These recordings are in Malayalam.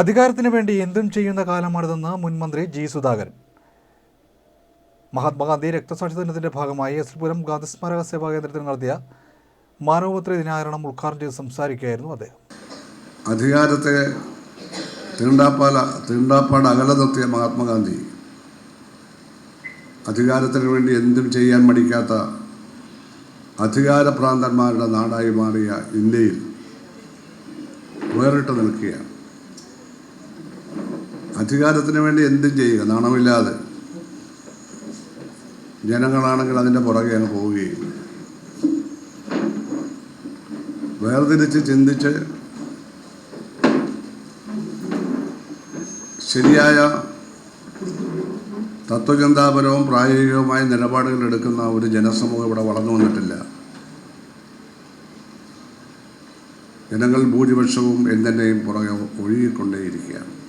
അധികാരത്തിന് വേണ്ടി എന്തും ചെയ്യുന്ന കാലമാണിതെന്ന് മുൻമന്ത്രി ജി സുധാകരൻ. മഹാത്മാഗാന്ധി രക്തസാക്ഷി ദിനത്തിന്റെ ഭാഗമായി എസ് പുരം ഗാന്ധി സ്മാരക സേവാ കേന്ദ്രത്തിൽ നടത്തിയ മാനവപുത്ര ദിനാചരണം ഉദ്ഘാടനം ചെയ്ത് സംസാരിക്കുകയായിരുന്നു അദ്ദേഹം. അധികാരത്തെ തീണ്ടാപ്പാല തീണ്ടാപ്പാട് അകലെ നിർത്തിയ മഹാത്മാഗാന്ധി അധികാരത്തിന് വേണ്ടി എന്തും ചെയ്യാൻ മടിക്കാത്ത അധികാരഭ്രാന്തന്മാരുടെ നാടായി മാറിയ ഇന്ത്യയിൽ വേറിട്ട് നിൽക്കുകയാണ്. അധികാരത്തിന് വേണ്ടി എന്തും ചെയ്യുക നാണമില്ലാതെ. ജനങ്ങളാണെങ്കിൽ അതിന്റെ പുറകെ അങ്ങ് പോവുകയും. വേർതിരിച്ച് ചിന്തിച്ച് ശരിയായ തത്വചിന്താപരവും പ്രായോഗികവുമായ നിലപാടുകൾ എടുക്കുന്ന ഒരു ജനസമൂഹം ഇവിടെ വളർന്നു വന്നിട്ടില്ല. ജനങ്ങൾ ഭൂരിപക്ഷവും എന്തിന്റെയും പുറകെ ഒഴുകിക്കൊണ്ടേയിരിക്കുകയാണ്.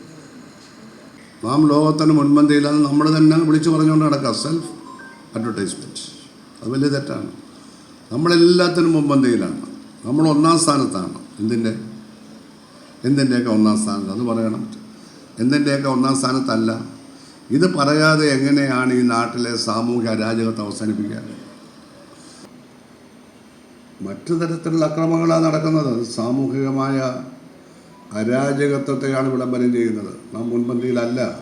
നാം ലോകത്തിന് മുൻപന്തിയിലാണ് നമ്മൾ തന്നെ വിളിച്ചു പറഞ്ഞുകൊണ്ട് നടക്കുക. സെൽഫ് അഡ്വർടൈസ്മെന്റ് അത് വലിയ തെറ്റാണ്. നമ്മളെല്ലാത്തിനും മുൻപന്തിയിലാണ്. നമ്മൾ ഒന്നാം സ്ഥാനത്താണ്. എന്തിന്റെ എന്തിന്റെയൊക്കെ ഒന്നാം സ്ഥാനത്ത്? അത് പറയണം. എന്തിന്റെയൊക്കെ ഒന്നാം സ്ഥാനത്തല്ല? ഇത് പറയാതെ എങ്ങനെയാണ് ഈ നാട്ടിലെ സാമൂഹ്യ അരാജകത്തെ അവസാനിപ്പിക്കുക? മറ്റു തരത്തിലുള്ള അക്രമങ്ങളാണ് നടക്കുന്നത്. സാമൂഹികമായ അരാജകത്വത്തെയാണ് വിളംബരം ചെയ്യുന്നത്. നാം മുൻപന്തിയിലല്ല.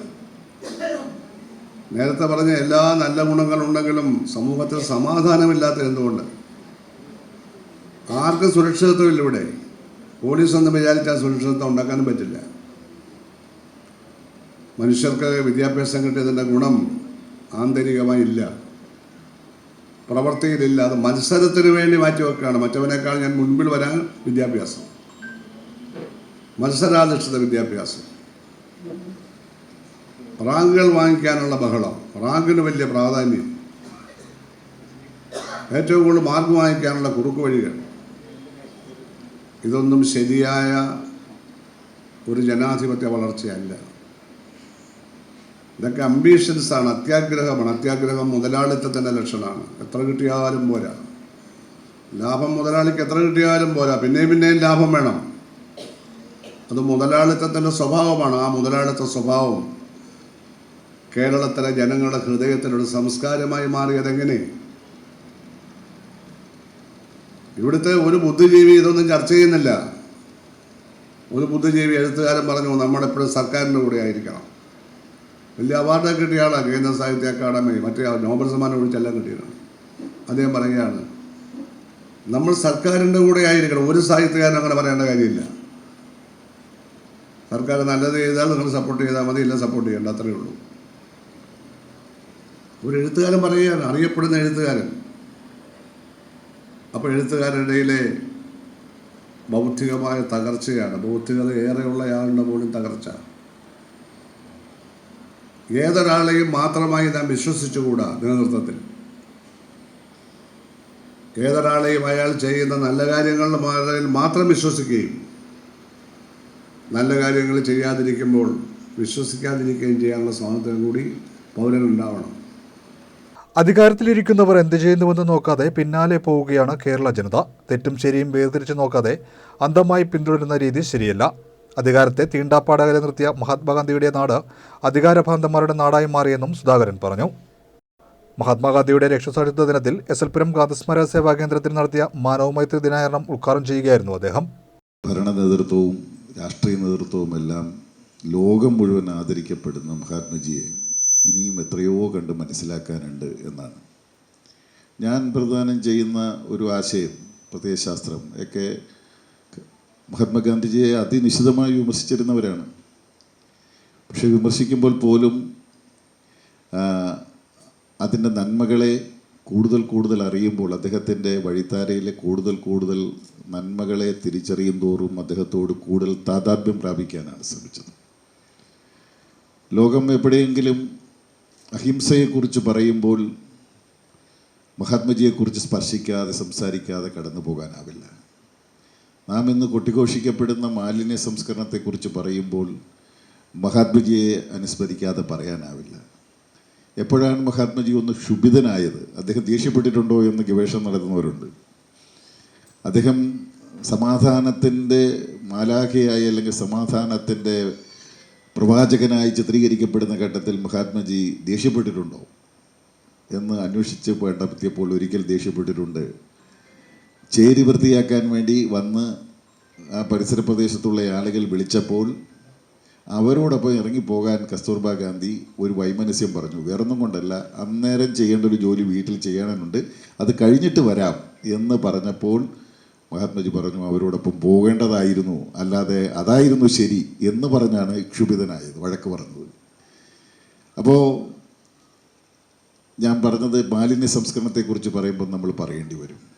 നേരത്തെ പറഞ്ഞ എല്ലാ നല്ല ഗുണങ്ങളുണ്ടെങ്കിലും സമൂഹത്തിൽ സമാധാനമില്ലാത്ത എന്തുകൊണ്ട്? ആർക്കും സുരക്ഷിതത്വമില്ല ഇവിടെ. പോലീസ് എന്ന് വിചാരിച്ചാൽ സുരക്ഷിതത്വം ഉണ്ടാക്കാനും പറ്റില്ല. മനുഷ്യർക്ക് വിദ്യാഭ്യാസം കിട്ടിയതിന്റെ ഗുണം ആന്തരികമായി ഇല്ല. പ്രവർത്തിയിലില്ല അത് മത്സരത്തിന് വേണ്ടി മാറ്റിവെക്കുകയാണ്. മറ്റവനേക്കാൾ ഞാൻ മുൻപിൽ വരാൻ വിദ്യാഭ്യാസം. മത്സരാധിഷ്ഠിത വിദ്യാഭ്യാസം. റാങ്കുകൾ വാങ്ങിക്കാനുള്ള ബഹളം. റാങ്കിന് വലിയ പ്രാധാന്യം. ഏറ്റവും കൂടുതൽ മാർക്ക് വാങ്ങിക്കാനുള്ള കുറുക്ക് വഴികൾ. ഇതൊന്നും ശരിയായ ഒരു ജനാധിപത്യ വളർച്ചയല്ല. ഇതൊക്കെ അംബീഷൻസാണ് അത്യാഗ്രഹമാണ്. അത്യാഗ്രഹം മുതലാളിത്തത്തിന്റെ ലക്ഷണമാണ്. എത്ര കിട്ടിയാലും പോരാ. ലാഭം മുതലാളിക്ക് എത്ര കിട്ടിയാലും പോരാ. പിന്നെയും പിന്നെയും ലാഭം വേണം. അത് മുതലാളിത്തത്തിന്റെ സ്വഭാവമാണ്. ആ മുതലാളിത്ത സ്വഭാവം കേരളത്തിലെ ജനങ്ങളുടെ ഹൃദയത്തിലൊരു സംസ്കാരമായി മാറിയതെങ്ങനെ? ഇവിടുത്തെ ഒരു ബുദ്ധിജീവി ഇതൊന്നും ചർച്ച ചെയ്യുന്നില്ല. ഒരു ബുദ്ധിജീവി എഴുത്തുകാരൻ പറഞ്ഞു നമ്മളെപ്പോഴും സർക്കാരിന്റെ കൂടെ ആയിരിക്കണം. വലിയ അവാർഡൊക്കെ കിട്ടിയ ആളാണ് കേന്ദ്ര സാഹിത്യ അക്കാദമി. മറ്റേ നോബൽ സമ്മാനം ഒഴിച്ചെല്ലാം കിട്ടിയതാണ്. അദ്ദേഹം പറയുകയാണ് നമ്മൾ സർക്കാരിന്റെ കൂടെ ആയിരിക്കണം. ഒരു സാഹിത്യകാരനും അങ്ങനെ പറയേണ്ട കാര്യമില്ല. സർക്കാർ നല്ലത് ചെയ്താൽ നിങ്ങൾ സപ്പോർട്ട് ചെയ്താൽ മതി ഇല്ല സപ്പോർട്ട് ചെയ്യേണ്ട അത്രയേ ഉള്ളൂ. ഒരു എഴുത്തുകാരൻ പറയുകയാണ് അറിയപ്പെടുന്ന എഴുത്തുകാരൻ. അപ്പോൾ എഴുത്തുകാരുടെ ബൗദ്ധികമായ തകർച്ചയാണ്. ബൗദ്ധികത ഏറെയുള്ള ആളുടെ പോലും തകർച്ച. ഏതൊരാളെയും മാത്രമായി നാം വിശ്വസിച്ചുകൂടാ നേതൃത്വത്തിൽ ഏതൊരാളെയും അയാൾ ചെയ്യുന്ന നല്ല കാര്യങ്ങളിൽ മാത്രം വിശ്വസിക്കുകയും നല്ല കാര്യങ്ങൾ ചെയ്യാതിരിക്കുമ്പോൾ വിശ്വസിക്കാതിരിക്കുകയും ചെയ്യാനുള്ള സ്വാതന്ത്ര്യം കൂടി പൗരനുണ്ടാവണം. അധികാരത്തിലിരിക്കുന്നവർ എന്ത് ചെയ്യുന്നുവെന്ന് നോക്കാതെ പിന്നാലെ പോവുകയാണ് കേരള ജനത. തെറ്റും ശരിയും വേർതിരിച്ച് നോക്കാതെ അന്ധമായി പിന്തുടരുന്ന രീതി ശരിയല്ല. അധികാരത്തെ തീണ്ടാപ്പാടകലെ നിർത്തിയ മഹാത്മാഗാന്ധിയുടെ നാട് അധികാരഭ്രാന്തന്മാരുടെ നാടായി മാറിയെന്നും സുധാകരൻ പറഞ്ഞു. മഹാത്മാഗാന്ധിയുടെ രക്ഷസാക്ഷിത്വ ദിനത്തിൽ എസ് എൽ പുരം ഗാന്ധിസ്മര സേവാ കേന്ദ്രത്തിൽ നടത്തിയ മാനവമൈത്രി ദിനാചരണം ഉദ്ഘാടനം ചെയ്യുകയായിരുന്നു അദ്ദേഹം. ഭരണ നേതൃത്വവും രാഷ്ട്രീയ നേതൃത്വവും എല്ലാം ലോകം മുഴുവൻ ആദരിക്കപ്പെടുന്ന മഹാത്മജിയെ ഇനിയും എത്രയോ കണ്ട് മനസ്സിലാക്കാനുണ്ട് എന്നാണ്. ഞാൻ പ്രദാനം ചെയ്യുന്ന ഒരു ആശയം പ്രത്യയശാസ്ത്രം ഒക്കെ മഹാത്മാഗാന്ധിജിയെ അതിനിശിതമായി വിമർശിച്ചിരുന്നവരാണ്. പക്ഷെ വിമർശിക്കുമ്പോൾ പോലും അതിന്റെ നന്മകളെ കൂടുതൽ കൂടുതൽ അറിയുമ്പോൾ അദ്ദേഹത്തിന്റെ വഴിത്താരയിലെ കൂടുതൽ കൂടുതൽ നന്മകളെ തിരിച്ചറിയും തോറും അദ്ദേഹത്തോട് കൂടുതൽ താതാത്മ്യം പ്രാപിക്കാനാണ് ശ്രമിച്ചത്. ലോകം എവിടെയെങ്കിലും അഹിംസയെക്കുറിച്ച് പറയുമ്പോൾ മഹാത്മജിയെക്കുറിച്ച് സ്പർശിക്കാതെ സംസാരിക്കാതെ കടന്നു പോകാനാവില്ല. നാം ഇന്ന് കൊട്ടിഘോഷിക്കപ്പെടുന്ന മാലിന്യ സംസ്കരണത്തെക്കുറിച്ച് പറയുമ്പോൾ മഹാത്മജിയെ അനുസ്മരിക്കാതെ പറയാനാവില്ല. എപ്പോഴാണ് മഹാത്മജി ഒന്ന് ക്ഷുഭിതനായത്? അദ്ദേഹം ദേഷ്യപ്പെട്ടിട്ടുണ്ടോ എന്ന് ഗവേഷണം നടത്തുന്നവരുണ്ട്. അദ്ദേഹം സമാധാനത്തിന്റെ മാലാഖയായി അല്ലെങ്കിൽ സമാധാനത്തിന്റെ പ്രവാചകനായി ചിത്രീകരിക്കപ്പെടുന്ന ഘട്ടത്തിൽ മഹാത്മജി ദേഷ്യപ്പെട്ടിട്ടുണ്ടോ എന്ന് അന്വേഷിച്ച് കണ്ടെത്തിയപ്പോൾ ഒരിക്കൽ ദേഷ്യപ്പെട്ടിട്ടുണ്ട്. ചേരി വൃത്തിയാക്കാൻ വേണ്ടി വന്ന് ആ പരിസര പ്രദേശത്തുള്ള ആളുകൾ വിളിച്ചപ്പോൾ അവരോടൊപ്പം ഇറങ്ങിപ്പോകാൻ കസ്തൂർബാ ഗാന്ധി ഒരു വൈമനസ്യം പറഞ്ഞു. വേറൊന്നും കൊണ്ടല്ല അന്നേരം ചെയ്യേണ്ട ഒരു ജോലി വീട്ടിൽ ചെയ്യാനുണ്ട്. അത് കഴിഞ്ഞിട്ട് വരാം എന്ന് പറഞ്ഞപ്പോൾ മഹാത്മജി പറഞ്ഞു അവരോടൊപ്പം പോകേണ്ടതായിരുന്നു. അല്ലാതെ അതായിരുന്നു ശരി എന്ന് പറഞ്ഞാണ് ക്ഷുഭിതനായത് വഴക്ക് പറഞ്ഞത്. അപ്പോൾ ഞാൻ പറഞ്ഞത് മാലിന്യ സംസ്കരണത്തെക്കുറിച്ച് പറയുമ്പോൾ നമ്മൾ പറയേണ്ടി വരും.